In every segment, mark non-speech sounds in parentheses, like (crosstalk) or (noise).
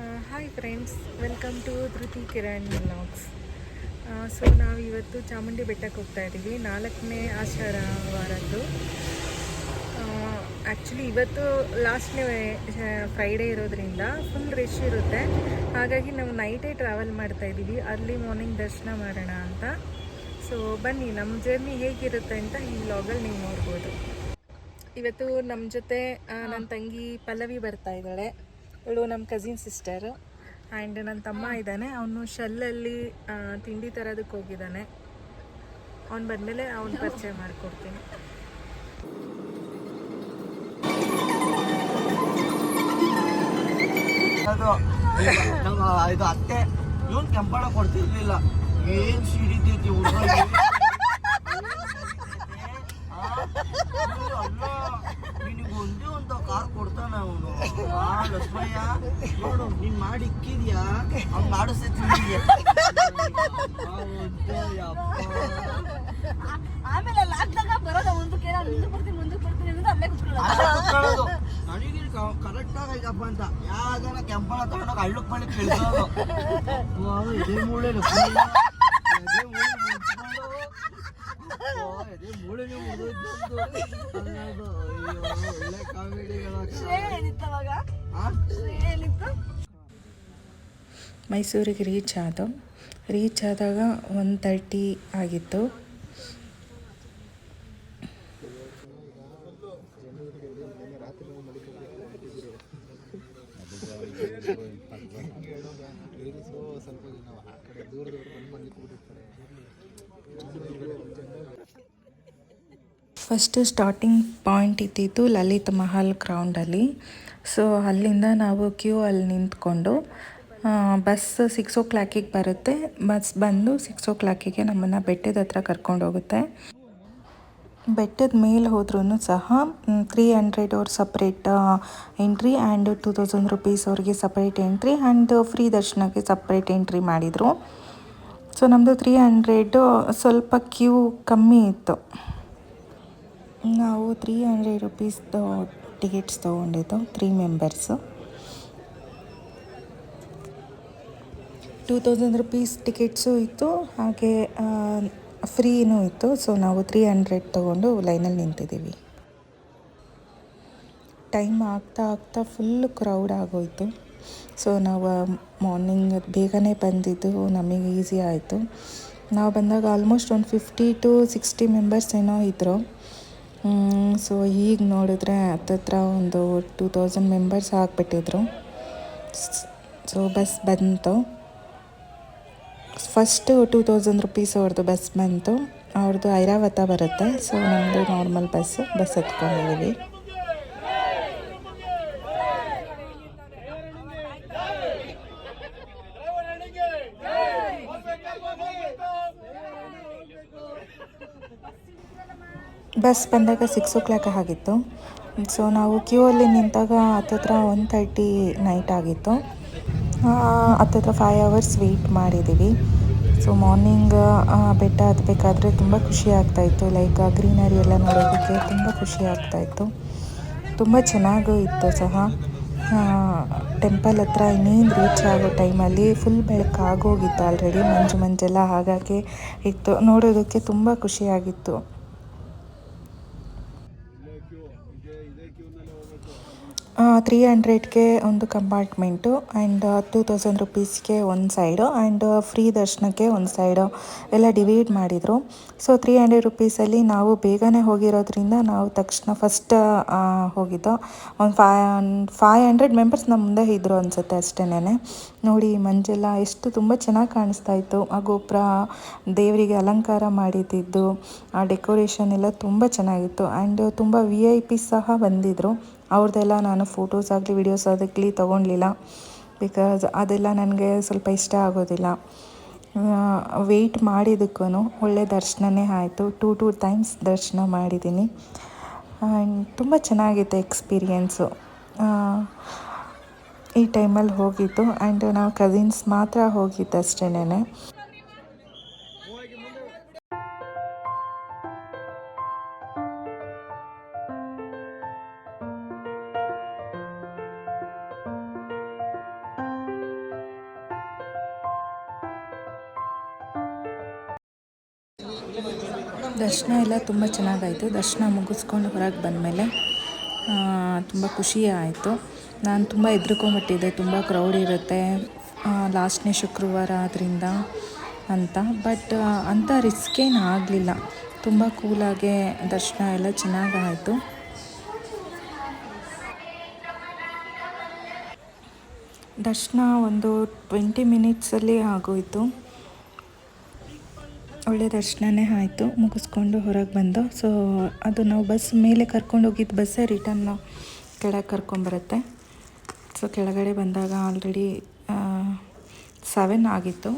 Hi friends welcome to Dhriti Kiran vlogs so ನಾವು ಇವತ್ತು ಚಾಮುಂಡಿ ಬೆಟ್ಟಕ್ಕೆ ಹೋಗ್ತಾ ಇದ್ದೀವಿ. ನಾಲ್ಕನೇ ಆಷಾಢ ವಾರದ್ದು. ಆ್ಯಕ್ಚುಲಿ ಇವತ್ತು ಲಾಸ್ಟ್ನೇ ಫ್ರೈಡೇ ಇರೋದ್ರಿಂದ ಫುಲ್ ರಶ್ ಇರುತ್ತೆ. ಹಾಗಾಗಿ ನಾವು ನೈಟೇ ಟ್ರಾವೆಲ್ ಮಾಡ್ತಾ ಇದ್ದೀವಿ. ಅರ್ಲಿ ಮಾರ್ನಿಂಗ್ ದರ್ಶನ ಮಾಡೋಣ ಅಂತ. ಸೊ ಬನ್ನಿ ನಮ್ಮ ಜರ್ನಿ ಹೇಗಿರುತ್ತೆ ಅಂತ ಈ ವ್ಲಾಗಲ್ಲಿ ನೀವು ನೋಡ್ಬೋದು. ಇವತ್ತು ನಮ್ಮ ಜೊತೆ ನನ್ನ ತಂಗಿ ಪಲ್ಲವಿ ಬರ್ತಾ ಇದ್ದಾಳೆ. ಇವಳು ನಮ್ಮ ಕಸಿನ್ ಸಿಸ್ಟರ್ ಆ್ಯಂಡ್ ನನ್ನ ತಮ್ಮ ಇದ್ದಾನೆ. ಅವನು ಶೆಲ್ಲಲ್ಲಿ ತಿಂಡಿ ತರೋದಕ್ಕೆ ಹೋಗಿದ್ದಾನೆ. ಅವ್ನು ಬಂದಮೇಲೆ ಅವ್ನು ಪರಿಚಯ ಮಾಡಿಕೊಡ್ತೀನಿ. ಅದು ಇದು ಅತ್ತೆ. ಇವನ್ ಕೆಂಪಾಳ ಕೊಡ್ತಿರ್ಲಿಲ್ಲ. ಏನ್ ಸಿಡಿತೈತಿ ಹುಡುಗ ನಿನಗೆ ಒಂದೇ ಒಂದು ಕಾರ್ ಕೊಡ್ತಾನ ಅವನು. ಆ ಲಕ್ಷ್ಮಯ್ಯ ನೋಡು ನೀನ್ ಮಾಡಿ ಇಕ್ಕಿದ್ಯಾ? ಅವ್ನು ಮಾಡಿಸ್ತೈತಿ ನಿನಗೆ ಆಮೇಲೆ ಲಾಕ್ದಾಗ ಬರೋದ ಮುಂದಕ್ಕೆ ನಾನು ಮುಂದಕ್ಕೆ ಬರ್ತೀನಿ ಮುಂದಕ್ಕೆ ಬರ್ತೀನಿ ಅಂದ್ರೆ ಅಲ್ಲೇ ಕುತ್ಕೊಳ್ಳೋದು. ನನಗೆ ಕರೆಕ್ಟ್ ಆಗೈತಪ್ಪ ಅಂತ. ಯಾವ್ದಾರ ಕೆಂಪಣ ತಗೊಂಡೋಗ ಹಳ್ಳಕ್ ಮಾಡಿ ಕಳಿಸೋದು. ಇದೇ ಮೂಳೆ ಲಕ್ಷ್ಮಯ್ಯ. ಮೈಸೂರಿಗೆ ರೀಚ್ ಆದ ರೀಚ್ ಆದಾಗ ಒನ್ ತರ್ಟಿ ಆಗಿತ್ತು. ಫಸ್ಟ್ ಸ್ಟಾರ್ಟಿಂಗ್ ಪಾಯಿಂಟ್ ಇದ್ದಿದ್ದು ಲಲಿತ್ ಮಹಲ್ ಗ್ರೌಂಡಲ್ಲಿ ಸೊ ಅಲ್ಲಿಂದ ನಾವು ಕ್ಯೂ ಅಲ್ಲಿ ನಿಂತ್ಕೊಂಡು ಬಸ್ ಸಿಕ್ಸ್ ಓ ಕ್ಲಾಕಿಗೆ ಬರುತ್ತೆ. ಬಸ್ ಬಂದು ಸಿಕ್ಸ್ ಓ ಕ್ಲಾಕಿಗೆ ನಮ್ಮನ್ನು ಬೆಟ್ಟದ ಹತ್ರ ಕರ್ಕೊಂಡು ಹೋಗುತ್ತೆ. ಬೆಟ್ಟದ ಮೇಲೆ ಹೋದ್ರೂ ಸಹ ತ್ರೀ ಹಂಡ್ರೆಡ್ ಅವ್ರ separate entry and two thousand rupees ಅವ್ರಿಗೆ ಸಪ್ರೇಟ್ ಎಂಟ್ರಿ ಆ್ಯಂಡ್ ಫ್ರೀ ದರ್ಶನಕ್ಕೆ ಸಪ್ರೇಟ್ ಎಂಟ್ರಿ ಮಾಡಿದರು. ಸೊ ನಮ್ಮದು ತ್ರೀ ಹಂಡ್ರೆಡು ಸ್ವಲ್ಪ ಕ್ಯೂ ಕಮ್ಮಿ ಇತ್ತು. ನಾವು ತ್ರೀ ಹಂಡ್ರೆಡ್ ರುಪೀಸ್ದು ಟಿಕೆಟ್ಸ್ ತೊಗೊಂಡಿದ್ದು three members two thousand rupees tickets ಇತ್ತು, ಹಾಗೆ ಫ್ರೀನೂ ಇತ್ತು. ಸೊ ನಾವು ತ್ರೀ ಹಂಡ್ರೆಡ್ ತೊಗೊಂಡು ಲೈನಲ್ಲಿ ನಿಂತಿದ್ದೀವಿ. ಟೈಮ್ ಆಗ್ತಾ ಆಗ್ತಾ ಫುಲ್ ಕ್ರೌಡ್ ಆಗೋಯಿತು. ಸೊ ನಾವು ಮಾರ್ನಿಂಗ್ ಬೇಗನೆ ಬಂದಿದ್ದು, ನಮಗೆ ಈಸಿ ಆಯಿತು. ನಾವು ಬಂದಾಗ ಆಲ್ಮೋಸ್ಟ್ ಒಂದು ಫಿಫ್ಟಿ ಟು ಸಿಕ್ಸ್ಟಿ ಮೆಂಬರ್ಸ್ ಏನೋ ಇದ್ದರು ಸೊ ಈಗ ನೋಡಿದ್ರೆ ಹತ್ತತ್ರ ಒಂದು ಟೂ ತೌಸಂಡ್ ಮೆಂಬರ್ಸ್ ಆಗಿಬಿಟ್ಟಿದ್ರು. ಸೊ ಬಸ್ ಬಂತು. ಫಸ್ಟು ಟೂ ತೌಸಂಡ್ ರುಪೀಸ್ ಅವ್ರದ್ದು ಬಸ್ ಬಂತು. ಅವ್ರದ್ದು ಐರಾವತ ಬರುತ್ತೆ ಸೊ ನಮ್ಮದು ನಾರ್ಮಲ್ ಬಸ್ಸು ಬಸ್ ಹತ್ಕೊಂಡಿದ್ದೀವಿ ಬಸ್ ಬಂದಾಗ ಸಿಕ್ಸ್ ಓ ಕ್ಲಾಕ್ ಆಗಿತ್ತು. ಸೊ ನಾವು ಕ್ಯೂ ಅಲ್ಲಿ ನಿಂತಾಗ ಹತ್ತತ್ರ ಒನ್ ತರ್ಟಿ ನೈಟ್ ಆಗಿತ್ತು. ಹತ್ತತ್ರ ಫೈವ್ ಅವರ್ಸ್ ವೆಯ್ಟ್ ಮಾಡಿದ್ದೀವಿ ಸೊ ಮಾರ್ನಿಂಗ್ ಬೆಟ್ಟ ಹತ್ತಬೇಕಾದ್ರೆ ತುಂಬ ಖುಷಿ ಆಗ್ತಾಯಿತ್ತು ಲೈಕ್ ಗ್ರೀನರಿ ಎಲ್ಲ ನೋಡೋದಕ್ಕೆ ತುಂಬ ಖುಷಿ ಆಗ್ತಾಯಿತ್ತು ತುಂಬ ಚೆನ್ನಾಗೂ ಇತ್ತು ಸಹ. ಟೆಂಪಲ್ ಹತ್ರ ಇನ್ನೇನು ರೀಚ್ ಆಗೋ ಟೈಮಲ್ಲಿ ಫುಲ್ ಬೆಳಕಾಗೋಗಿತ್ತು ಆಲ್ರೆಡಿ ಮಂಜು ಮಂಜೆಲ್ಲ ಹಾಗಾಗಿ ಇತ್ತು. ನೋಡೋದಕ್ಕೆ ತುಂಬ ಖುಷಿಯಾಗಿತ್ತು ತ್ರೀ ಹಂಡ್ರೆಡ್ಗೆ ಒಂದು ಕಂಪಾರ್ಟ್ಮೆಂಟು ಆ್ಯಂಡ್ ಟೂ ತೌಸಂಡ್ ರುಪೀಸ್ಗೆ ಒಂದು ಸೈಡು ಆ್ಯಂಡ್ ಫ್ರೀ ದರ್ಶನಕ್ಕೆ ಒಂದು ಸೈಡು ಎಲ್ಲ ಡಿವೈಡ್ ಮಾಡಿದರು. ಸೊ ತ್ರೀ ಹಂಡ್ರೆಡ್ ರುಪೀಸಲ್ಲಿ ನಾವು ಬೇಗನೆ ಹೋಗಿರೋದ್ರಿಂದ ನಾವು ತಕ್ಷಣ ಫಸ್ಟ್ ಹೋಗಿದ್ದು. ಒಂದು ಫೈ ಫೈವ್ ಹಂಡ್ರೆಡ್ ಮೆಂಬರ್ಸ್ ನಮ್ಮ ಮುಂದೆ ಇದ್ದರು ಅನಿಸುತ್ತೆ ಅಷ್ಟೇನೆ ನೋಡಿ ಮಂಜೆಲ್ಲ ಎಷ್ಟು ತುಂಬ ಚೆನ್ನಾಗಿ ಕಾಣಿಸ್ತಾ ಇತ್ತು. ಆ ಗೋಪುರ, ದೇವರಿಗೆ ಅಲಂಕಾರ ಮಾಡಿದ್ದಿದ್ದು ಆ ಡೆಕೋರೇಷನ್ ಎಲ್ಲ ತುಂಬ ಚೆನ್ನಾಗಿತ್ತು. ಆ್ಯಂಡ್ ತುಂಬ ವಿ ಐ ಪಿ ಸಹ ಬಂದಿದ್ದರು ಅವ್ರದ್ದೆಲ್ಲ ನಾನು ಫೋಟೋಸ್ ಆಗಲಿ ವಿಡಿಯೋಸ್ ಆಗಲಿ ತೊಗೊಳ್ಲಿಲ್ಲ ಬಿಕಾಸ್ ಅದೆಲ್ಲ ನನಗೆ ಸ್ವಲ್ಪ ಇಷ್ಟ ಆಗೋದಿಲ್ಲ. ವೆಯ್ಟ್ ಮಾಡಿದ್ದಕ್ಕೂ ಒಳ್ಳೆ ದರ್ಶನನೇ ಆಯಿತು. ಟೂ ಟೂ ಟೈಮ್ಸ್ ದರ್ಶನ ಮಾಡಿದ್ದೀನಿ. ಆ್ಯಂಡ್ ತುಂಬ ಚೆನ್ನಾಗಿತ್ತು ಎಕ್ಸ್ಪೀರಿಯೆನ್ಸು ಈ ಟೈಮಲ್ಲಿ ಹೋಗಿದ್ದು. ಆ್ಯಂಡ್ ನಾವು ಕಸಿನ್ಸ್ ಮಾತ್ರ ಹೋಗಿದ್ದು ಅಷ್ಟೇನೆ ದರ್ಶನ ಎಲ್ಲ ತುಂಬ ಚೆನ್ನಾಗಾಯಿತು. ದರ್ಶನ ಮುಗಿಸ್ಕೊಂಡು ಹೊರಗೆ ಬಂದಮೇಲೆ ತುಂಬ ಖುಷಿ ಆಯಿತು. ನಾನು ತುಂಬ ಹೆದ್ರಿಕೊಂಬಿಟ್ಟಿದ್ದೆ. ತುಂಬ ಕ್ರೌಡ್ ಇರುತ್ತೆ ಲಾಸ್ಟ್ನೇ ಶುಕ್ರವಾರ ಆದ್ದರಿಂದ ಅಂತ. ಬಟ್ ಅಂಥ ರಿಸ್ಕ್ ಏನು ಆಗಲಿಲ್ಲ. ತುಂಬ ಕೂಲಾಗೆ ದರ್ಶನ ಎಲ್ಲ ಚೆನ್ನಾಗಾಯಿತು. ದರ್ಶನ ಒಂದು ಟ್ವೆಂಟಿ ಮಿನಿಟ್ಸಲ್ಲಿ ಆಗೋಯಿತು. ಒಳ್ಳೆ ದರ್ಶನವೇ ಆಯಿತು, ಮುಗಿಸ್ಕೊಂಡು ಹೊರಗೆ ಬಂದು. ಸೊ ಅದು ನಾವು ಬಸ್ ಮೇಲೆ ಕರ್ಕೊಂಡು ಹೋಗಿದ್ದು ಬಸ್ಸೇ ರಿಟರ್ನ್ ಕೆಳಗೆ ಕರ್ಕೊಂಬರುತ್ತೆ ಸೊ ಕೆಳಗಡೆ ಬಂದಾಗ ಆಲ್ರೆಡಿ ಸೆವೆನ್ ಆಗಿತ್ತು.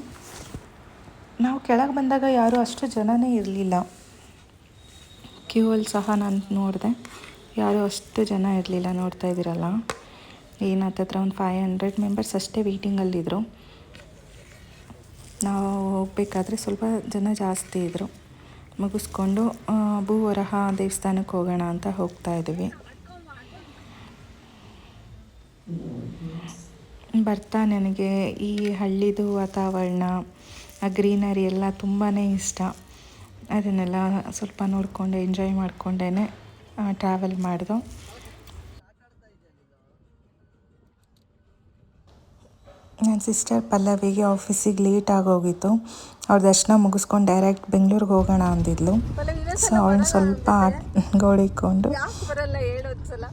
ನಾವು ಕೆಳಗೆ ಬಂದಾಗ ಯಾರೂ ಅಷ್ಟು ಜನನೇ ಇರಲಿಲ್ಲ. ಕ್ಯೂ ಅಲ್ಲಿ ಸಹ ನಾನು ನೋಡಿದೆ. ಯಾರೂ ಅಷ್ಟು ಜನ ಇರಲಿಲ್ಲ, ನೋಡ್ತಾ ಇದ್ದೀರಲ್ಲ. ಏನು, ಹತ್ತತ್ರ ಒಂದು ಫೈವ್ ಹಂಡ್ರೆಡ್ ಮೆಂಬರ್ಸ್ ಅಷ್ಟೇ ವೆಯ್ಟಿಂಗಲ್ಲಿದ್ದರು ನಾವು ಹೋಗಬೇಕಾದ್ರೆ ಸ್ವಲ್ಪ ಜನ ಜಾಸ್ತಿ ಇದ್ದರು ಮುಗಿಸ್ಕೊಂಡು ಭೂವರಹ ದೇವಸ್ಥಾನಕ್ಕೆ ಹೋಗೋಣ ಅಂತ ಹೋಗ್ತಾ ಇದ್ದೀವಿ ಬರ್ತಾ ನನಗೆ ಈ ಹಳ್ಳಿದು ವಾತಾವರಣ, ಆ ಗ್ರೀನರಿ ಎಲ್ಲ ತುಂಬಾ ಇಷ್ಟ. ಅದನ್ನೆಲ್ಲ ಸ್ವಲ್ಪ ನೋಡಿಕೊಂಡು, ಎಂಜಾಯ್ ಮಾಡಿಕೊಂಡೇ ಟ್ರಾವೆಲ್ ಮಾಡ್ದು. ನನ್ನ ಸಿಸ್ಟರ್ ಪಲ್ಲವಿಗೆ ಆಫೀಸಿಗೆ ಲೇಟ್ ಆಗೋಗಿತ್ತು. ಅವ್ರ ದರ್ಶನ ಮುಗಿಸ್ಕೊಂಡು ಡೈರೆಕ್ಟ್ ಬೆಂಗಳೂರಿಗೆ ಹೋಗೋಣ ಅಂದಿದ್ಲು. ಸೊ ಅವಳು ಸ್ವಲ್ಪ ಗೋಳಿಕೊಂಡು ಯಾಕೆ ಬರಲ್ಲ ಹೇಳು ಒಂದ್ಸಲ?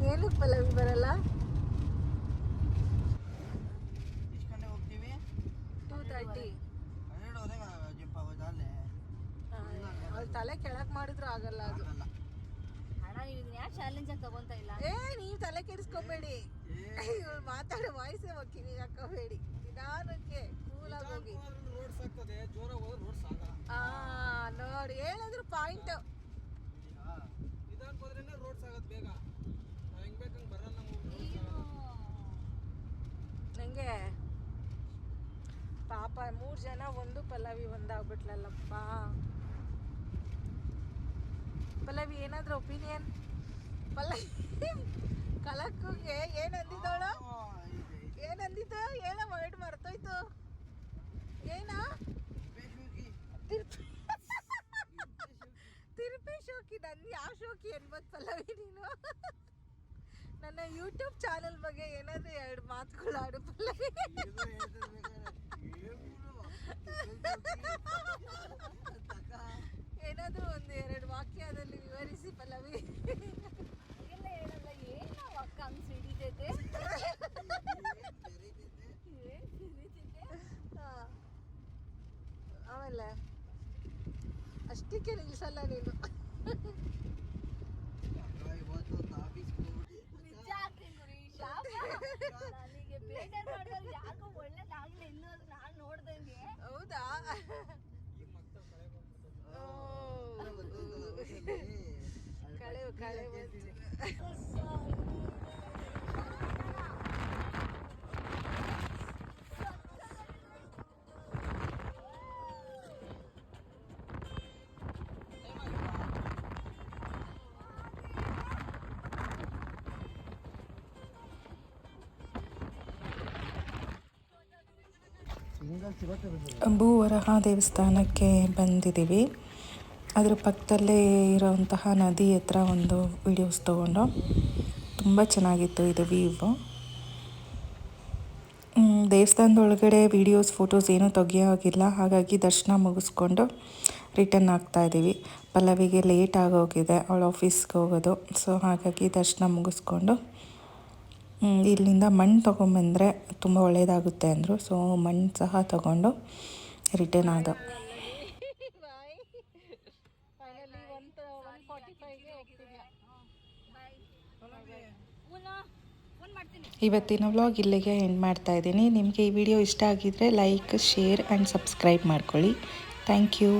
ಏನಕ್ಕೆ ಪಲ್ಲವಿ ಬರಲ್ಲ? ಎಷ್ಟು ಹೋಗ್ತೀವಿ. ಟೂ ತರ್ಟಿ ಹನ್ನೆರಡುವರೆಗೆ ಜಿಪ್ ಆಗೋದು ಅಲ್ಲೇ. ಅವ್ಳು ತಲೆ ಕೆಳಕ್ ಮಾಡಿದ್ರು ಆಗಲ್ಲ ಅದು. ಆಗಲ್ಲ. ಅಣ್ಣ ಇದನ್ನ ಯಾಕೆ ಚಾಲೆಂಜ್ ತಗೊಂತ ಇಲ್ಲ? ಏ ನೀವು ತಲೆ ಕೆಡಿಸ್ಕೋಬೇಡಿ. ಇವ್ಳು ಮಾತಾಡೋ ವಾಯ್ಸೇ ಕಿವಿಗೆ ಹಾಕೋಬೇಡಿ ನಿಧಾನಕ್ಕೆ ಕೂಲಾಗಿ ಹೋಗಿ. ರೋಡ್ ಸಾಕ್ತದೆ ಜೋರ ಹೋದ್ರೆ ರೋಡ್ ಸಾಗ ಆ ನೋಡಿ ಹೇಳಿದ್ರು ಪಾಯಿಂಟ್ ನಿಧಾನಕ್ಕೆ ಹೋದ್ರೇನೆ ರೋಡ್ ಸಾಗೋದು ಬೇಗ. ನಾವು ಹೆಂಗ್ ಬೇಕಂಗೆ ಬರಲ್ಲ ನಂಗೆ ಪಾಪ ಮೂರು ಜನ ಒಂದು ಪಲ್ಲವಿ ಒಂದಾಗ್ಬಿಟ್ಲಲ್ಲಪ್ಪ. ಪಲ್ಲವಿ ಏನಾದ್ರೂ ಒಪಿನಿಯನ್ ಪಲ್ಲವಿ ಕಲಕ್ಕುಗೆ ಏನಂದಿದ್ದವಳು ಏನಂದಿದ್ದು ಏನ ವರ್ಡ್ ಮರ್ತೋಯ್ತು. ಏನ? ತಿರ್ಪಿ ಶೋಕಿ ನನ್ ಯಾವ ಶೋಕಿ ಅನ್ಬೋದು ಪಲ್ಲವಿ ನೀನು? ನನ್ನ ಯೂಟ್ಯೂಬ್ ಚಾನಲ್ ಬಗ್ಗೆ ಏನಾದ್ರೂ ಎರಡು ಮಾತುಗಳಾಡು ಪಲ್ಲವಿ. (laughs) ಏನಾದ್ರೂ ಒಂದು ಎರಡು ವಾಕ್ಯದಲ್ಲಿ ವಿವರಿಸಿ Pallavi. quiere el salario, ¿no? ಭೂವರಹ ದೇವಸ್ಥಾನಕ್ಕೆ ಬಂದಿದ್ದೀವಿ. ಅದರ ಪಕ್ಕದಲ್ಲೇ ಇರೋವಂತಹ ನದಿ ಹತ್ರ ಒಂದು ವಿಡಿಯೋಸ್ ತೊಗೊಂಡು ತುಂಬ ಚೆನ್ನಾಗಿತ್ತು ಇದು ವ್ಯೂ ದೇವಸ್ಥಾನದ ಒಳಗಡೆ ವೀಡಿಯೋಸ್ ಫೋಟೋಸ್ ಏನೂ ತೆಗಿಯೋಗಿಲ್ಲ ಹಾಗಾಗಿ ದರ್ಶನ ಮುಗಿಸ್ಕೊಂಡು ರಿಟರ್ನ್ ಆಗ್ತಾ ಇದ್ದೀವಿ. ಪಲ್ಲವಿಗೆ ಲೇಟ್ ಆಗೋಗಿದೆ. ಅವಳು ಆಫೀಸ್ಗೆ ಹೋಗೋದು. ಸೊ ಹಾಗಾಗಿ ದರ್ಶನ ಮುಗಿಸ್ಕೊಂಡು ಇಲ್ಲಿಂದ ಮಣ್ಣು ತೊಗೊಂಬಂದರೆ ತುಂಬ ಒಳ್ಳೆಯದಾಗುತ್ತೆ ಅಂದರು. ಸೊ ಮಣ್ಣು ಸಹ ತಗೊಂಡು ರಿಟರ್ನ್ ಆದ. ಇವತ್ತಿನ ವ್ಲಾಗ್ ಇಲ್ಲಿಗೆ ಎಂಡ್ ಮಾಡ್ತಾ ಇದ್ದೀನಿ. ನಿಮಗೆ ಈ ವಿಡಿಯೋ ಇಷ್ಟ ಆಗಿದ್ದರೆ ಲೈಕ್ ಶೇರ್ ಆ್ಯಂಡ್ ಸಬ್ಸ್ಕ್ರೈಬ್ ಮಾಡ್ಕೊಳ್ಳಿ. Thank you